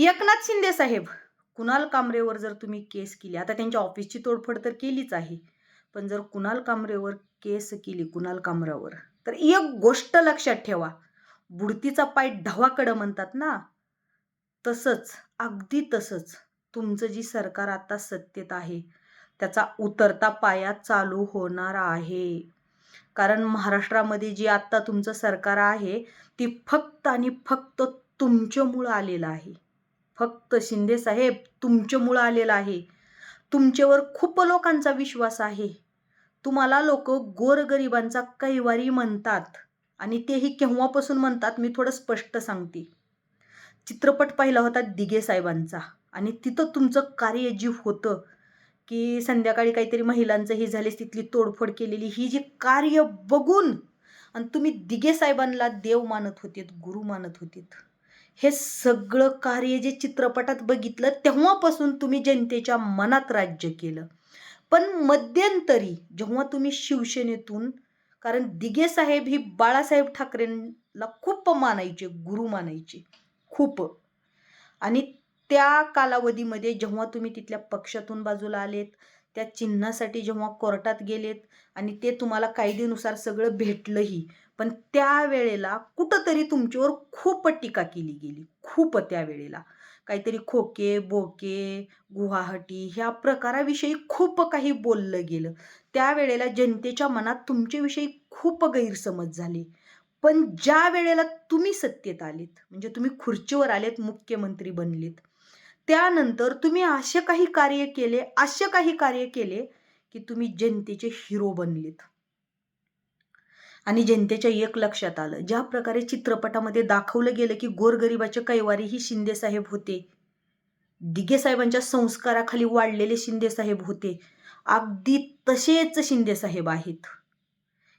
एकनाथ शिंदे साहेब कुणाल कांबरेवर जर तुम्ही केस केली आता त्यांच्या ऑफिसची तोडफोड तर केलीच आहे पण जर कुणाल कामरेवर केस केली कुणाल कांबरावर तर एक गोष्ट लक्षात ठेवा बुडतीचा पाय ढवाकडं म्हणतात ना तसंच अगदी तसंच तुमचं जी सरकार आता सत्तेत आहे त्याचा उतरता पाया चालू होणार आहे. कारण महाराष्ट्रामध्ये जी आत्ता तुमचं सरकार आहे ती फक्त आणि फक्त तुमच्यामुळं आलेलं आहे. फक्त शिंदे साहेब तुमच्यामुळं आलेलं आहे. तुमच्यावर खूप लोकांचा विश्वास आहे. तुम्हाला लोक गोरगरिबांचा कैवारी म्हणतात आणि तेही केव्हापासून म्हणतात मी थोडं स्पष्ट सांगते. चित्रपट पाहिला होता दिगे साहेबांचा आणि तिथं तुमचं कार्य जी होतं की संध्याकाळी काहीतरी महिलांचं ही झालेस तिथली तोडफोड केलेली ही जी कार्य बघून आणि तुम्ही दिगे साहेबांना देव मानत होतेत गुरु मानत होतेत. हे सगळं कार्य जे चित्रपटात बघितलं तेव्हापासून तुम्ही जनतेच्या मनात राज्य केलं. पण मध्यंतरी जेव्हा तुम्ही शिवसेनेतून कारण दिगे साहेब ही बाळासाहेब ठाकरेंना खूप मानायचे गुरु मानायचे. खूप. आणि त्या कालावधीमध्ये जेव्हा तुम्ही तिथल्या पक्षातून बाजूला आलेत त्या चिन्हासाठी जेव्हा कोर्टात गेलेत आणि ते तुम्हाला कायदेनुसार सगळं भेटलंही पण त्यावेळेला कुठंतरी तुमच्यावर खूप टीका केली गेली. खूप त्यावेळेला काहीतरी खोके बोके गुवाहाटी ह्या प्रकाराविषयी खूप काही बोललं गेलं. त्यावेळेला जनतेच्या मनात तुमच्याविषयी खूप गैरसमज झाले. पण ज्या वेळेला तुम्ही सत्तेत आलेत म्हणजे तुम्ही खुर्चीवर आलेत मुख्यमंत्री बनलेत त्यानंतर तुम्ही असे काही कार्य केले असे काही कार्य केले की तुम्ही जनतेचे हिरो बनलेत. आणि जनतेच्या एक लक्षात आलं. ज्या प्रकारे चित्रपटामध्ये दाखवलं गेलं की गोरगरिबाचे कैवारी ही शिंदेसाहेब होते. दिगे साहेबांच्या संस्काराखाली वाढलेले शिंदे साहेब होते. अगदी तसेच शिंदेसाहेब आहेत.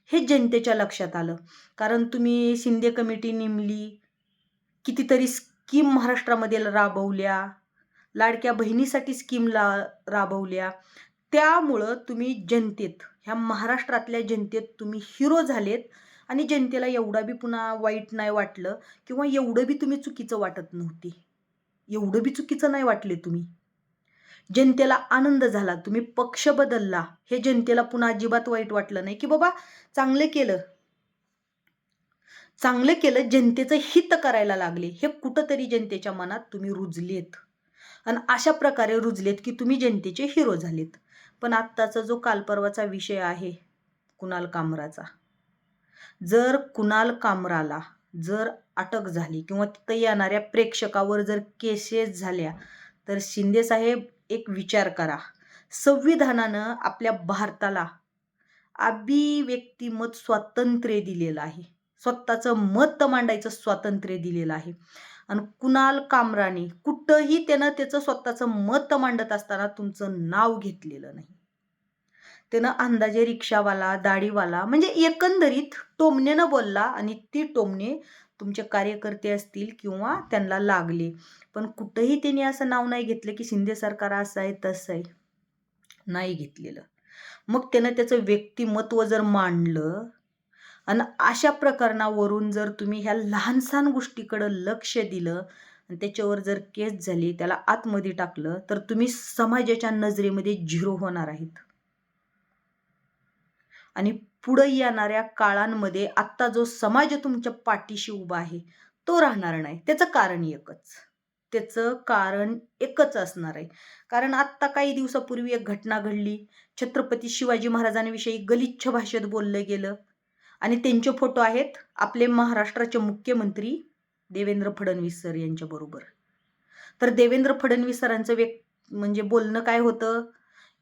हे जनतेच्या लक्षात आलं. कारण तुम्ही शिंदे कमिटी नेमली कितीतरी स्कीम महाराष्ट्रामध्ये राबवल्या. लाडक्या बहिणीसाठी स्कीम ला राबवल्या. त्यामुळं तुम्ही जनतेत ह्या महाराष्ट्रातल्या जनतेत तुम्ही हिरो झालेत. आणि जनतेला एवढा बी पुन्हा वाईट नाही वाटलं किंवा एवढं बी तुम्ही चुकीचं वाटत नव्हती. एवढं बी चुकीचं नाही वाटले तुम्ही. जनतेला आनंद झाला तुम्ही पक्ष बदलला. हे जनतेला पुन्हा अजिबात वाईट वाटलं नाही की बाबा चांगलं केलं. चांगलं केलं जनतेचं हित करायला लागले. हे कुठंतरी जनतेच्या मनात तुम्ही रुजलेत. आणि अशा प्रकारे रुजलेत की तुम्ही जनतेचे हिरो झालेत. पण आत्ताचा जो कालपर्वाचा विषय आहे कुणाल कामराचा. जर कुणाल कामराला जर अटक झाली किंवा तिथं येणाऱ्या प्रेक्षकावर जर केसेस झाल्या तर शिंदे साहेब एक विचार करा. संविधानानं आपल्या भारताला अभिव्यक्तिमत स्वातंत्र्य दिलेलं आहे. स्वतःचं मत मांडायचं स्वातंत्र्य दिलेलं आहे. आणि कुणाल कामराने कुठंही त्यानं त्याचं स्वतःचं मत मांडत असताना तुमचं नाव घेतलेलं नाही. त्यानं अंदाजे रिक्षावाला दाढीवाला म्हणजे एकंदरीत टोमण्यानं बोलला आणि ती टोमणे तुमचे कार्यकर्ते असतील किंवा त्यांना लागले. पण कुठंही त्यांनी असं नाव नाही घेतलं की शिंदे सरकार असं आहे तसं आहे. नाही घेतलेलं. मग त्यानं त्याचं व्यक्तिमत्व जर मांडलं आणि अशा प्रकरणावरून जर तुम्ही ह्या लहानसहान गोष्टीकडं लक्ष दिलं आणि त्याच्यावर जर केस झाली त्याला आतमध्ये टाकलं तर तुम्ही समाजाच्या नजरेमध्ये झिरो होणार आहेत. आणि पुढं येणाऱ्या काळांमध्ये आत्ता जो समाज तुमच्या पाठीशी उभा आहे तो राहणार नाही. त्याचं कारण एकच. त्याचं कारण एकच असणार आहे. कारण आत्ता काही दिवसापूर्वी एक घटना घडली. छत्रपती शिवाजी महाराजांविषयी गलिच्छ भाषेत बोललं गेलं. आणि त्यांचे फोटो आहेत आपले महाराष्ट्राचे मुख्यमंत्री देवेंद्र फडणवीस सर यांच्याबरोबर तर देवेंद्र फडणवीस सरांचं व्यक् म्हणजे बोलणं काय होतं?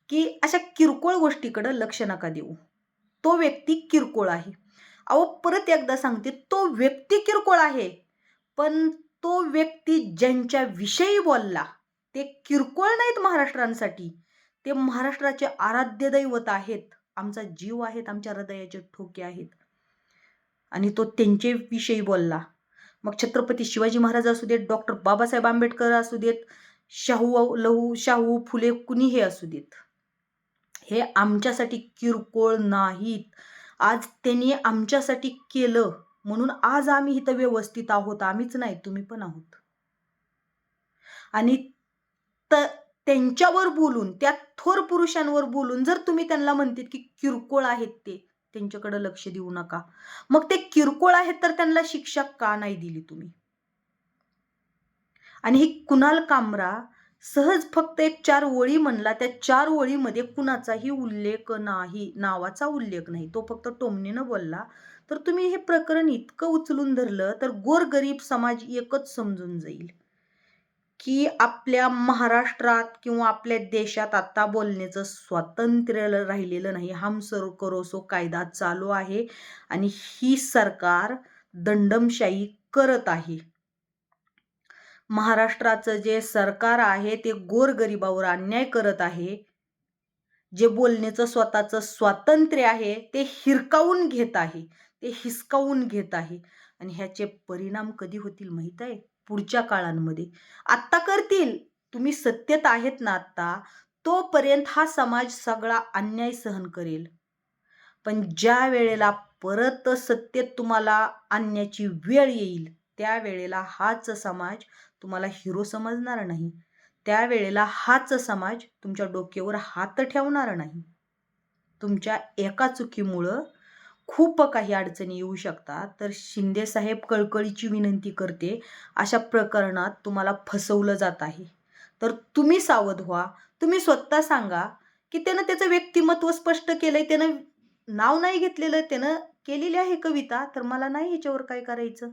की अशा किरकोळ गोष्टीकडं लक्ष नका देऊ. तो व्यक्ती किरकोळ आहे. अहो परत एकदा सांगते तो व्यक्ती किरकोळ आहे. पण तो व्यक्ती ज्यांच्या विषयी बोलला ते किरकोळ नाहीत महाराष्ट्रांसाठी. ते महाराष्ट्राचे आराध्य दैवत आहेत. आमचा जीव आहेत आमच्या हृदयाचे ठोके आहेत. आणि तो त्यांचे विषयी बोलला. मग छत्रपती शिवाजी महाराज असू देत डॉक्टर बाबासाहेब आंबेडकर असू देत शाहू लहू शाहू फुले कुणीही असू देत. हे आमच्यासाठी किरकोळ नाहीत. आज त्यांनी आमच्यासाठी केलं म्हणून आज आम्ही इथं व्यवस्थित आहोत. आम्हीच नाही तुम्ही पण आहोत. आणि त त्यांच्यावर बोलून त्या थोर पुरुषांवर बोलून जर तुम्ही त्यांना म्हणतात की किरकोळ आहेत ते त्यांच्याकडे लक्ष देऊ नका. मग ते किरकोळ आहेत तर त्यांना शिक्षा का नाही दिली तुम्ही? आणि ही कुणाल कामरा सहज फक्त एक चार ओळी म्हणला त्या चार ओळीमध्ये कुणाचाही उल्लेख नाही नावाचा उल्लेख नाही. तो फक्त टोमणीनं बोलला तर तुम्ही हे प्रकरण इतकं उचलून धरलं तर गोरगरीब समाज एकच समजून जाईल. की आपल्या महाराष्ट्रात किंवा आपल्या देशात आता बोलण्याचं स्वातंत्र्य राहिलेलं नाही. हम सर करोसो कायदा चालू आहे आणि ही सरकार दंडमशाही करत आहे. महाराष्ट्राचं जे सरकार आहे ते गोरगरिबावर अन्याय करत आहे. जे बोलण्याचं स्वतःचं स्वातंत्र्य आहे ते हिरकावून घेत आहे. ते हिसकावून घेत आहे. आणि ह्याचे परिणाम कधी होतील माहीत आहे? पुढच्या काळांमध्ये. आत्ता करतील. तुम्ही सत्यत आहेत ना आत्ता? तोपर्यंत हा समाज सगळा अन्याय सहन करेल. पण ज्या वेळेला परत सत्यत तुम्हाला आणण्याची वेळ येईल त्यावेळेला हाच समाज तुम्हाला हिरो समजणार नाही. त्यावेळेला हाच समाज तुमच्या डोक्यावर हात ठेवणार नाही. तुमच्या एका चुकीमुळं खूप काही अडचणी येऊ शकतात. तर शिंदे साहेब कळकळीची विनंती करते अशा प्रकरणात तुम्हाला फसवलं जात आहे. तर तुम्ही सावध व्हा. तुम्ही स्वतः सांगा की त्यानं त्याचं व्यक्तिमत्व स्पष्ट केलं आहे त्यानं नाव नाही घेतलेलं त्यानं केलेली आहे कविता तर मला नाही ह्याच्यावर काय करायचं?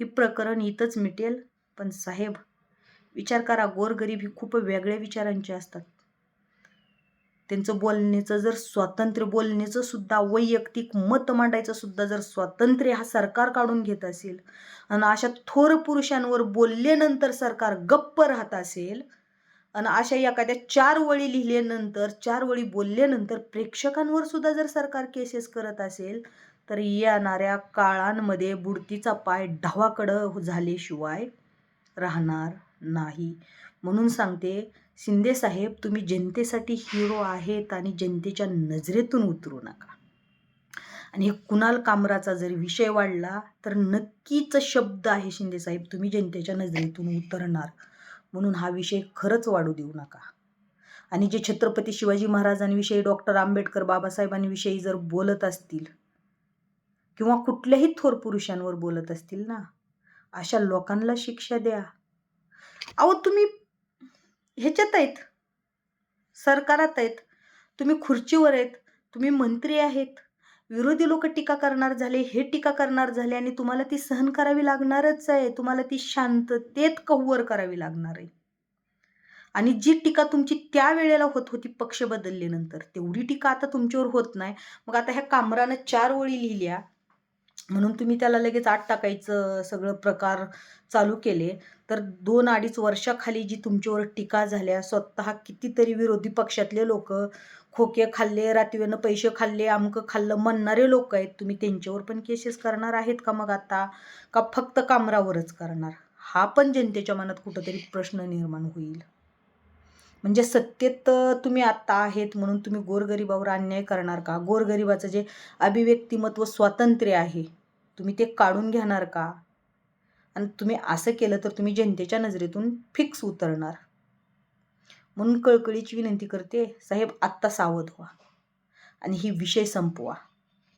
हे प्रकरण इथंच मिटेल. पण साहेब विचार करा गोरगरीब ही खूप वेगळ्या विचारांचे असतात. त्यांचं बोलण्याचं जर स्वातंत्र्य बोलण्याचं सुद्धा वैयक्तिक मत मांडायचं सुद्धा जर स्वातंत्र्य हा सरकार काढून घेत असेल आणि अशा थोर पुरुषांवर बोलल्यानंतर सरकार गप्प राहत असेल आणि अशा एखाद्या चार वळी लिहिल्यानंतर चार वळी बोलल्यानंतर प्रेक्षकांवर सुद्धा जर सरकार केसेस करत असेल तर येणाऱ्या काळांमध्ये बुडतीचा पाय ढावाकडं झाल्याशिवाय राहणार नाही. म्हणून सांगते शिंदे साहेब तुम्ही जनतेसाठी हिरो आहेत आणि जनतेच्या नजरेतून उतरू नका. आणि हे कुणाल कामराचा जर विषय वाढला तर नक्कीच शब्द आहे शिंदे साहेब तुम्ही जनतेच्या नजरेतून उतरणार. म्हणून हा विषय खरंच वाढू देऊ नका. आणि जे छत्रपती शिवाजी महाराजांविषयी डॉक्टर आंबेडकर बाबासाहेबांविषयी जर बोलत असतील किंवा कुठल्याही थोर पुरुषांवर बोलत असतील ना अशा लोकांना शिक्षा द्या. अहो तुम्ही ह्याच्यात आहेत. सरकारात आहेत. तुम्ही खुर्चीवर आहेत. तुम्ही मंत्री आहेत. विरोधी लोक टीका करणार झाले हे टीका करणार झाले आणि तुम्हाला ती सहन करावी लागणारच आहे. तुम्हाला ती शांततेत कव्वर करावी लागणार आहे. आणि जी टीका तुमची त्या वेळेला होत होती पक्ष बदलल्यानंतर तेवढी टीका आता तुमच्यावर होत नाही. मग आता ह्या कामरानं चार ओळी लिहिल्या. म्हणून तुम्ही त्याला लगेच आत टाकायचं सगळं प्रकार चालू केले. तर दोन अडीच वर्षाखाली जी तुमच्यावर टीका झाल्या स्वतः कितीतरी विरोधी पक्षातले लोक खोके खाल्ले रात्रीनं पैसे खाल्ले अमकं खाल्लं म्हणणारे लोक आहेत. तुम्ही त्यांच्यावर पण केसेस करणार आहेत का मग आता? का फक्त कामरावरच करणार? हा पण जनतेच्या मनात कुठंतरी प्रश्न निर्माण होईल. म्हणजे सत्तेत तुम्ही आत्ता आहेत म्हणून तुम्ही गोरगरिबावर अन्याय करणार का? गोरगरिबाचं जे अभिव्यक्तिमत्व स्वातंत्र्य आहे तुम्ही ते काढून घेणार का? आणि तुम्ही असं केलं तर तुम्ही जनतेच्या नजरेतून फिक्स उतरणार. म्हणून कळकळीची विनंती करते साहेब आत्ता सावध व्हा. आणि ही विषय संपवा.